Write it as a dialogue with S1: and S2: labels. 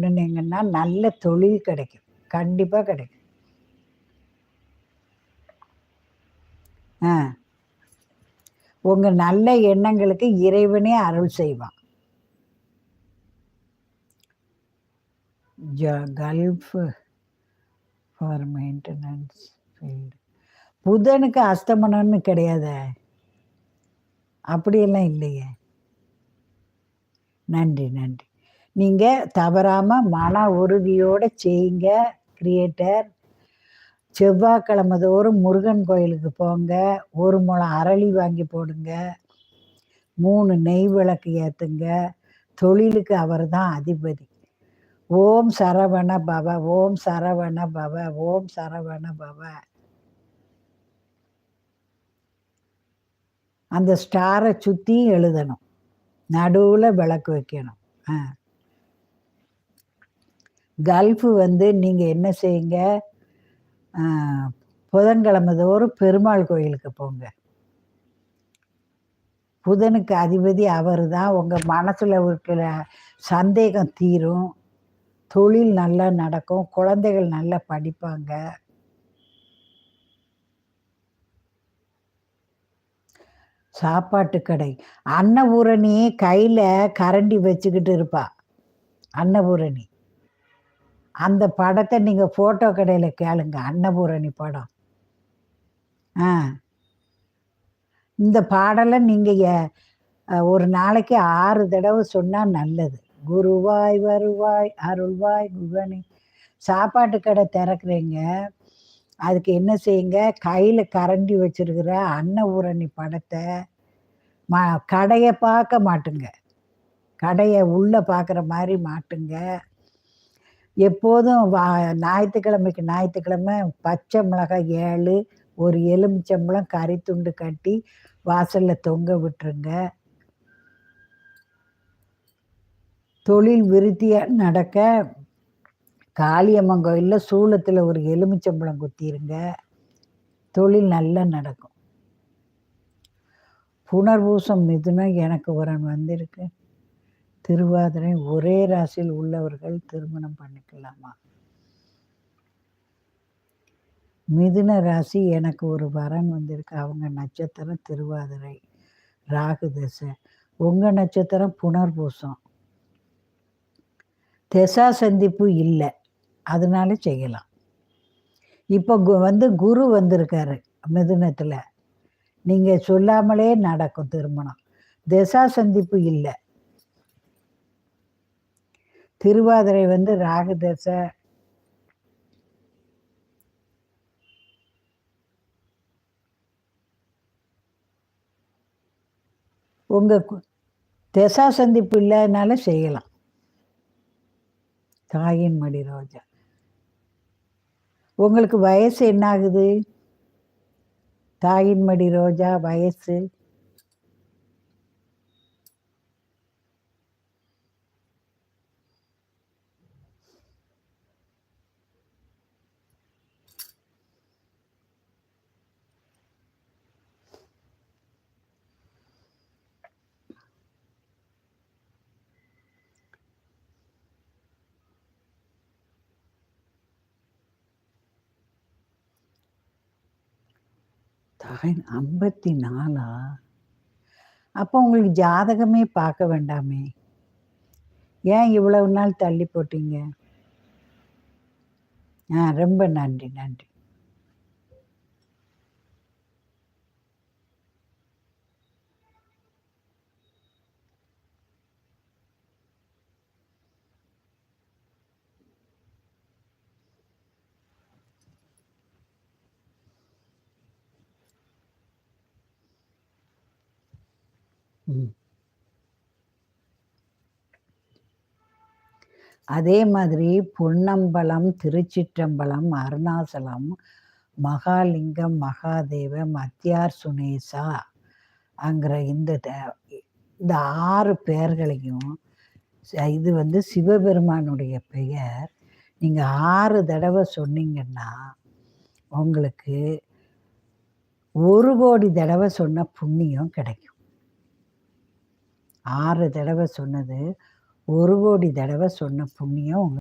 S1: பண்ணினீங்கன்னா நல்ல தொழில் கிடைக்கும். கண்டிப்பாக கிடைக்கும். ஆ. உங்கள் நல்ல எண்ணங்களுக்கு இறைவனே அருள் செய்வான். ஜ கல்ஃப் ஃபார் மெயின்டெனன்ஸ் ஃபீல்டு. புதனுக்கு அஸ்தமனம்னு கிடையாதே. அப்படியெல்லாம் இல்லையே. நன்றி நன்றி. நீங்கள் தவறாமல் மன உறுதியோடு செய்யுங்க கிரியேட்டர் செவ்வாய்க்கிழமை தோறும் முருகன் கோயிலுக்கு போங்க ஒரு முளம் அரளி வாங்கி போடுங்க மூணு நெய் விளக்கு ஏற்றுங்க தொழிலுக்கு அவர் தான் அதிபதி. ஓம் சரவண பவ ஓம் சரவண பவ ஓம் சரவண பவ. அந்த ஸ்டாரை சுற்றி எழுதணும். நடுவில் விளக்கு வைக்கணும். ஆ. கல்ஃபு வந்து நீங்கள் என்ன செய்யுங்க? புதன்கிழமை தோறும் பெருமாள் கோயிலுக்கு போங்க. புதனுக்கு அதிபதி அவர் தான். உங்கள் மனசில் இருக்கிற சந்தேகம் தீரும். தொழில் நல்லா நடக்கும். குழந்தைகள் நல்லா படிப்பாங்க. சாப்பாட்டு கடை. அன்னபூரணி கையில் கரண்டி வச்சுக்கிட்டு இருப்பா. அன்னபூரணி. அந்த படத்தை நீங்கள் ஃபோட்டோ கடையில் கேளுங்க அன்னபூரணி படம். ஆ. இந்த பாடலை நீங்கள் ஒரு நாளைக்கு ஆறு தடவை சொன்னால் நல்லது. குருவாய் வருவாய் அருள்வாய் குகனி. சாப்பாட்டு கடை திறக்கிறீங்க அதுக்கு என்ன செய்யுங்க? கையில் கரண்டி வச்சிருக்கிற அன்ன ஊரணி படத்தை மா கடையை பார்க்க மாட்டுங்க. கடையை உள்ளே பார்க்குற மாதிரி மாட்டுங்க. எப்போதும் வா ஞாயிற்றுக்கிழமைக்கு ஞாயிற்றுக்கிழமை பச்சை மிளகாய் ஏழு ஒரு எலுமிச்சம்பழம் கறி துண்டு கட்டி வாசலில் தொங்க விட்டுருங்க. தொழில் விருத்தியாக நடக்க காளியம்மன் கோயிலில் சூளத்தில் ஒரு எலுமிச்சம்பழம் குத்திருங்க. தொழில் நல்லா நடக்கும். புனர்பூசம் மிதுனம் எனக்கு வரன் வந்திருக்கு. திருவாதிரை ஒரே ராசியில் உள்ளவர்கள் திருமணம் பண்ணிக்கலாமா? மிதுன ராசி எனக்கு ஒரு வரன் வந்திருக்கு. அவங்க நட்சத்திரம் திருவாதிரை ராகு திசை. உங்கள் நட்சத்திரம் புனர்பூசம். திசா சந்திப்பு இல்லை. அதனால செய்யலாம். இப்போ வந்து குரு வந்திருக்காரு மிதுனத்தில். நீங்கள் சொல்லாமலே நடக்கும் திருமணம். திசா சந்திப்பு இல்லை. திருவாதிரை வந்து ராகு தசை உங்கள் திசா சந்திப்பு இல்லாதனால செய்யலாம். தாயின் மடி ரோஜா. உங்களுக்கு வயசு என்ன ஆகுது தாயின் மடி ரோஜா வயசு. ஐம்பத்தி நாலா அப்போ உங்களுக்கு ஜாதகமே பார்க்க வேண்டாமே? ஏன் இவ்வளவு நாள் தள்ளி போட்டீங்க? ஆ ரொம்ப நன்றி நன்றி. அதே மாதிரி பொன்னம்பலம் திருச்சிற்றம்பலம் அருணாசலம் மகாலிங்கம் மகாதேவ மத்தியார் சுனேசா அங்கிற இந்த இந்த ஆறு பெயர்களையும் இது வந்து சிவபெருமானுடைய பெயர். நீங்கள் ஆறு தடவை சொன்னீங்கன்னா உங்களுக்கு ஒரு கோடி தடவை சொன்ன புண்ணியம் கிடைக்கும். ஆறு தடவை சொன்னது ஒரு கோடி தடவை சொன்ன புண்ணியம்